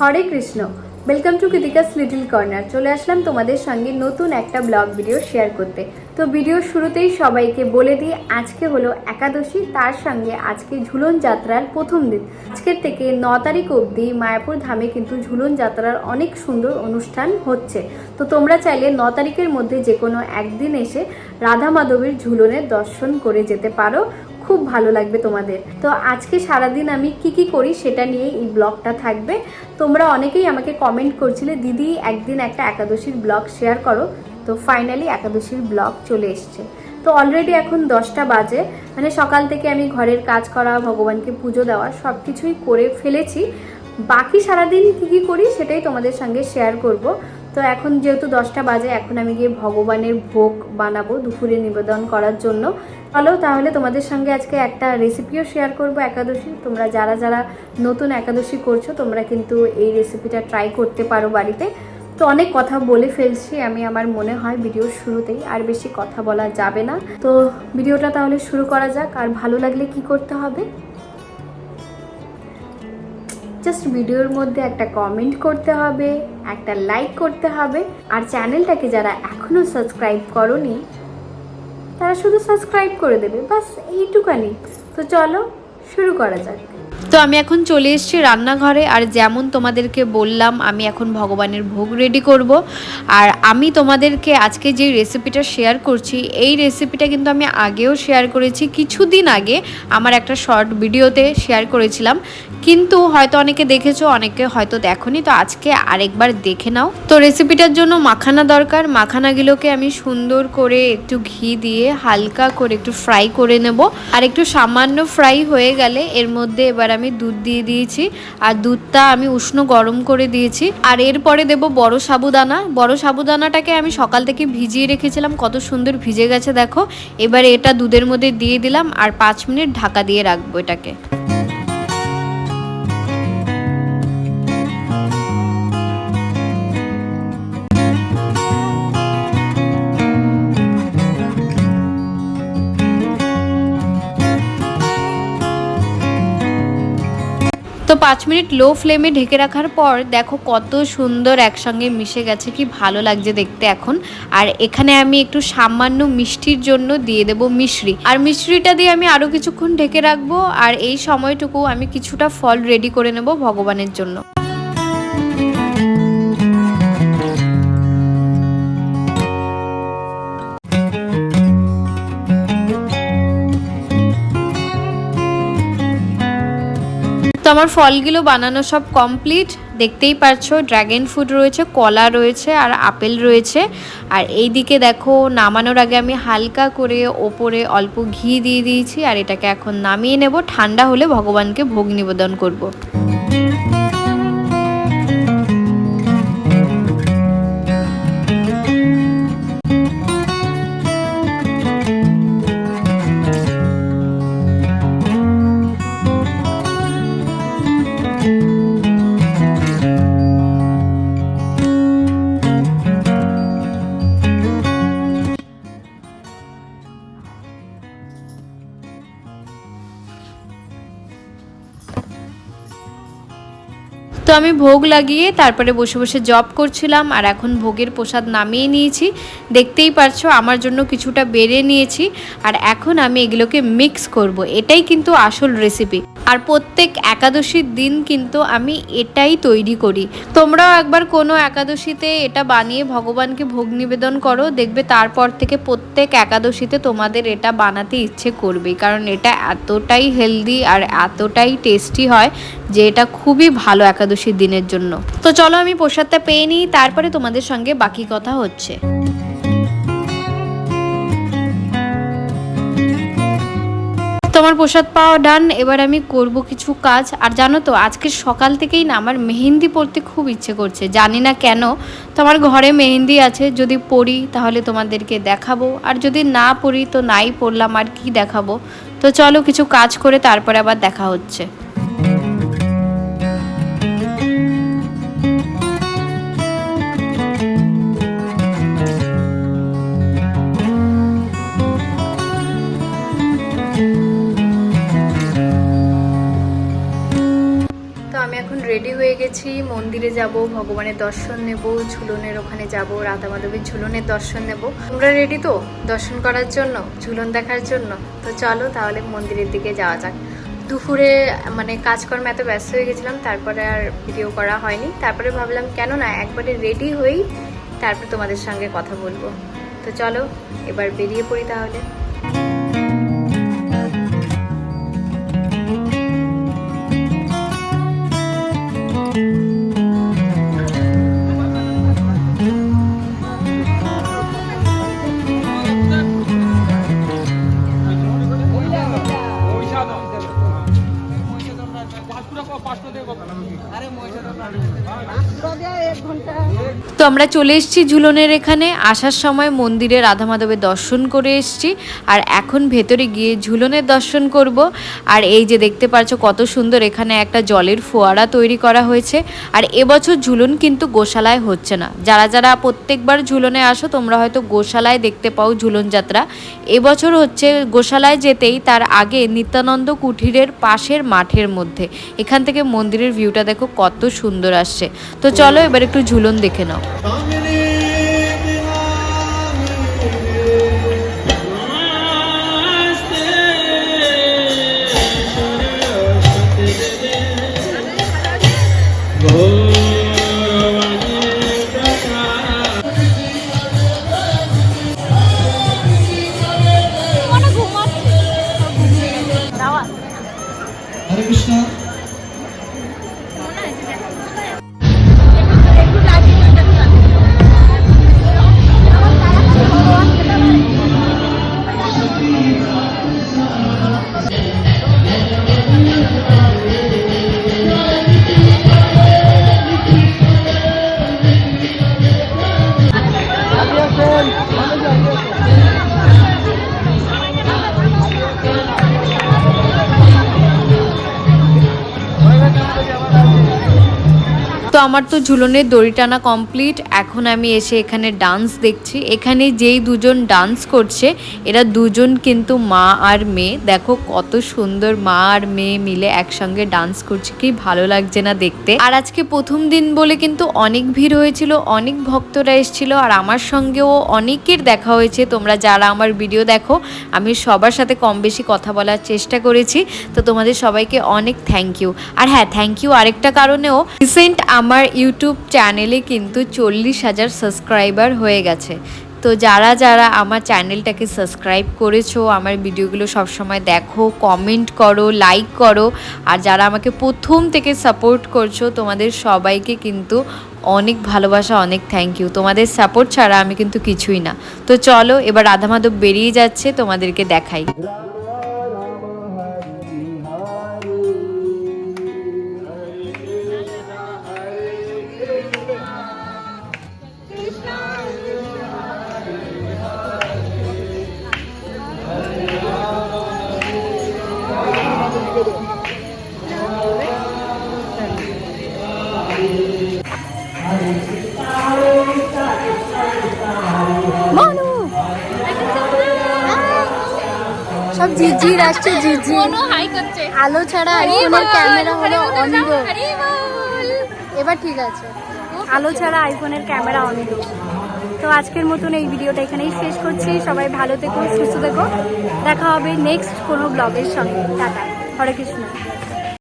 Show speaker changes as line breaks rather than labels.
Hare Krishna. Welcome to Kritika's little corner চলে আসলাম তোমাদের সঙ্গে নতুন একটা ব্লগ ভিডিও শেয়ার করতে। তো ভিডিও শুরুতেই সবাইকে বলে দিই, আজকে হলো একাদশী, তার সঙ্গে আজকে ঝুলন যাত্রার প্রথম দিন। আজকের থেকে ন তারিখ অবধি মায়াপুর ধামে কিন্তু ঝুলন যাত্রার অনেক সুন্দর অনুষ্ঠান হচ্ছে। তো তোমরা চাইলে ন তারিখের মধ্যে যে কোনো একদিন এসে রাধা মাধবের ঝুলনের দর্শন করে যেতে পারো। খুব ভালো লাগবে তোমাদের। তো আজকে সারাদিন আমি কি কি করি সেটা নিয়ে এই ব্লগটা থাকবে। তোমরা অনেকেই আমাকে কমেন্ট করছিলে, দিদি, একদিন একটা একাদশীর ব্লগ শেয়ার করো। তো ফাইনালি একাদশীর ব্লগ চলে এসছে। তো অলরেডি এখন দশটা বাজে। মানে সকাল থেকে আমি ঘরের কাজ করা, ভগবানকে পুজো দেওয়া সব কিছুই করে ফেলেছি। বাকি সারাদিন কী কী করি সেটাই তোমাদের সঙ্গে শেয়ার করব। তো এখন যেহেতু দশটা বাজে, এখন আমি গিয়ে ভগবানের ভোগ বানাবো দুপুরে নিবেদন করার জন্য। চলো তাহলে তোমাদের সঙ্গে আজকে একটা রেসিপিও শেয়ার করব একাদশী। তোমরা যারা যারা নতুন একাদশী করছ, তোমরা কিন্তু এই রেসিপিটা ট্রাই করতে পারো বাড়িতে। তো অনেক কথা বলে ফেলছি আমি আমার মনে হয় ভিডিওর শুরুতেই, আর বেশি কথা বলা যাবে না। তো ভিডিওটা তাহলে শুরু করা যাক, আর ভালো লাগলে কি করতে হবে? জাস্ট ভিডিওর মধ্যে একটা কমেন্ট করতে হবে, একটা লাইক করতে হবে, আর চ্যানেলটাকে যারা এখনও সাবস্ক্রাইব করনি, তারা শুধু সাবস্ক্রাইব করে দেবে, বাস এইটুকানি তো চলো শুরু করা যাক।
তো আমি এখন চলে এসেছি রান্নাঘরে, আর যেমন তোমাদেরকে বললাম, আমি এখন ভগবানের ভোগ রেডি করব। আর আমি তোমাদেরকে আজকে যে রেসিপিটা শেয়ার করছি, এই রেসিপিটা কিন্তু আমি আগেও শেয়ার করেছি, কিছুদিন আগে আমার একটা শর্ট ভিডিওতে শেয়ার করেছিলাম। কিন্তু হয়তো অনেকে দেখেছ, অনেকে হয়তো দেখোনি, তো আজকে আরেকবার দেখে নাও। তো রেসিপিটার জন্য মাখানা দরকার, মাখানাগুলোকে আমি সুন্দর করে একটু ঘি দিয়ে হালকা করে একটু ফ্রাই করে নেব। আর একটু সামান্য ফ্রাই হয়ে গেলে এর মধ্যে এবার আমি দুধ দিয়ে দিয়েছি, আর দুধটা আমি উষ্ণ গরম করে দিয়েছি। আর এরপরে দেব বড় সাবুদানা। বড় সাবুদানাটাকে আমি সকাল থেকে ভিজিয়ে রেখেছিলাম, কত সুন্দর ভিজে গেছে দেখো। এবারে এটা দুধের মধ্যে দিয়ে দিলাম, আর পাঁচ মিনিট ঢাকা দিয়ে রাখব এটাকে। পাঁচ মিনিট লো ফ্লেমে ঢেকে রাখার পর দেখো কত সুন্দর একসঙ্গে মিশে গেছে, কি ভালো লাগছে দেখতে এখন। আর এখানে আমি একটু সামান্য মিষ্টির জন্য দিয়ে দেব মিশ্রি। আর মিশ্রিটা দিয়ে আমি আরও কিছুক্ষণ ঢেকে রাখব, আর এই সময়টুকু আমি কিছুটা ফল রেডি করে নেব ভগবানের জন্য। আমার ফলগুলো বানানো সব কমপ্লিট দেখতেই পারছ ড্র্যাগন ফ্রুট রয়েছে, কলা রয়েছে, আর আপেল রয়েছে। আর এই দিকে দেখো, নামানোর আগে আমি হালকা করে ওপরে অল্প ঘি দিয়ে দিয়েছি, আর এটাকে এখন নামিয়ে নেব। ঠান্ডা হলে ভগবানকে ভোগ নিবেদন করব। তো আমি ভোগ লাগিয়ে তারপরে বসে বসে জব করছিলাম আর এখন ভোগের প্রসাদ নামিয়ে নিয়েছি। দেখতেই পারছ, আমার জন্য কিছুটা বেড়ে নিয়েছি আর এখন আমি এগুলোকে মিক্স করব। এটাই কিন্তু আসল রেসিপি আর প্রত্যেক একাদশীর দিন কিন্তু আমি এটাই তৈরি করি। তোমরাও একবার কোনো একাদশীতে এটা বানিয়ে ভগবানকে ভোগ নিবেদন করো, দেখবে তারপর থেকে প্রত্যেক একাদশীতে তোমাদের এটা বানাতে ইচ্ছে করবে কারণ এটা এতটাই হেলদি আর এতটাই টেস্টি হয় যে এটা খুবই ভালো একাদশীর দিনের জন্য। তো চলো আমি প্রসাদটা পেয়ে নিই, তারপরে তোমাদের সঙ্গে বাকি কথা হচ্ছে। তোমার প্রসাদ পাওয়া ডান এবার আমি করব কিছু কাজ। আর জানো তো, আজকে সকাল থেকেই না আমার মেহেন্দি পড়তে খুব ইচ্ছে করছে, জানি না কেন। তো আমার ঘরে মেহেন্দি আছে, যদি পড়ি তাহলে তোমাদেরকে দেখাবো। আর যদি না পড়ি তো নাই পড়লাম আর কি দেখাবো? তো চলো কিছু কাজ করে তারপরে আবার দেখা হচ্ছে।
করছি মন্দিরে যাব, ভগবানের দর্শন নেব, ঝুলনের ওখানে যাব রাধা মাধবের ঝুলনের দর্শন নেব। তোমরা রেডি তো? দর্শন করার জন্য? ঝুলন দেখার জন্য? তো চলো তাহলে মন্দিরের দিকে যাওয়া যাক। দুপুরে মানে কাজকর্মে এত ব্যস্ত হয়ে গেছিলাম, তারপরে আর ভিডিও করা হয়নি। তারপরে ভাবলাম কেন না একবারে রেডি হয়েই তারপর তোমাদের সঙ্গে কথা বলব। তো চলো, এবার বেরিয়ে পড়ি তাহলে।
তো আমরা চলে এসেছি ঝুলনের এখানে। আসার সময় মন্দিরে রাধা মাধবের দর্শন করে এসেছি। আর এখন ভেতরে গিয়ে ঝুলনের দর্শন করব। আর এই যে দেখতে পাচ্ছ কত সুন্দর এখানে একটা জলের ফোয়ারা তৈরি করা হয়েছে। আর এবছর ঝুলন কিন্তু গোশালায় হচ্ছে না। যারা যারা প্রত্যেকবার ঝুলনে আসো, তোমরা হয়তো গোশালায় দেখতে পাও ঝুলন যাত্রা। এবছর হচ্ছে গোশালায় যেতেই তার আগে নিত্যানন্দ কুঠিরের পাশের মাঠের মধ্যে। এখান থেকে মন্দিরের ভিউটা দেখো কত সুন্দর আসছে। তো চলো এবার একটু ঝুলন দেখে নাও।
হরে
আমার তো ঝুলনের দড়ি টানা কমপ্লিট এখন আমি এসে এখানে ডান্স দেখছি। এখানে যেই দুজন ডান্স করছে, এরা দুজন কিন্তু মা আর মেয়ে। দেখো কত সুন্দর মা আর মেয়ে মিলে একসঙ্গে ডান্স করছে, কি ভালো লাগছে না দেখতে। আর আজকে প্রথম দিন বলে কিন্তু অনেক ভিড় হয়েছিল, অনেক ভক্তরা এসেছিল, আর আমার সঙ্গেও অনেকের দেখা হয়েছে। তোমরা যারা আমার ভিডিও দেখো, আমি সবার সাথে কম বেশি কথা বলার চেষ্টা করেছি। তো তোমাদের সবাইকে অনেক থ্যাংক ইউ আর হ্যাঁ থ্যাংক ইউ আরেকটা কারণেও রিসেন্ট আমার ইউটিউব চ্যানেলে কিন্তু চল্লিশ হাজার সাবস্ক্রাইবার হয়ে গেছে। তো যারা যারা আমার চ্যানেলটাকে সাবস্ক্রাইব করেছ, আমার ভিডিওগুলো সবসময় দেখো কমেন্ট করো লাইক করো, আর যারা আমাকে প্রথম থেকে সাপোর্ট করছ, তোমাদের সবাইকে কিন্তু অনেক ভালোবাসা, অনেক থ্যাংক ইউ তোমাদের সাপোর্ট ছাড়া আমি কিন্তু কিছুই না। তো চলো, এবার রাধা মাধব বেরিয়ে যাচ্ছে, তোমাদেরকে দেখাই।
রাখছে আসছে ঝিঝির আলো ছাড়া আইফোনের ক্যামেরা হলো অন্ধ এবার ঠিক আছে। আলো ছাড়া আইফোনের ক্যামেরা অন্ধ তো আজকের মতন এই ভিডিওটা এখানেই শেষ করছি। সবাই ভালো থেকো সুস্থ থেকো। দেখা হবে নেক্সট কোনো ব্লগের সঙ্গে। টাটা। হরে কৃষ্ণ।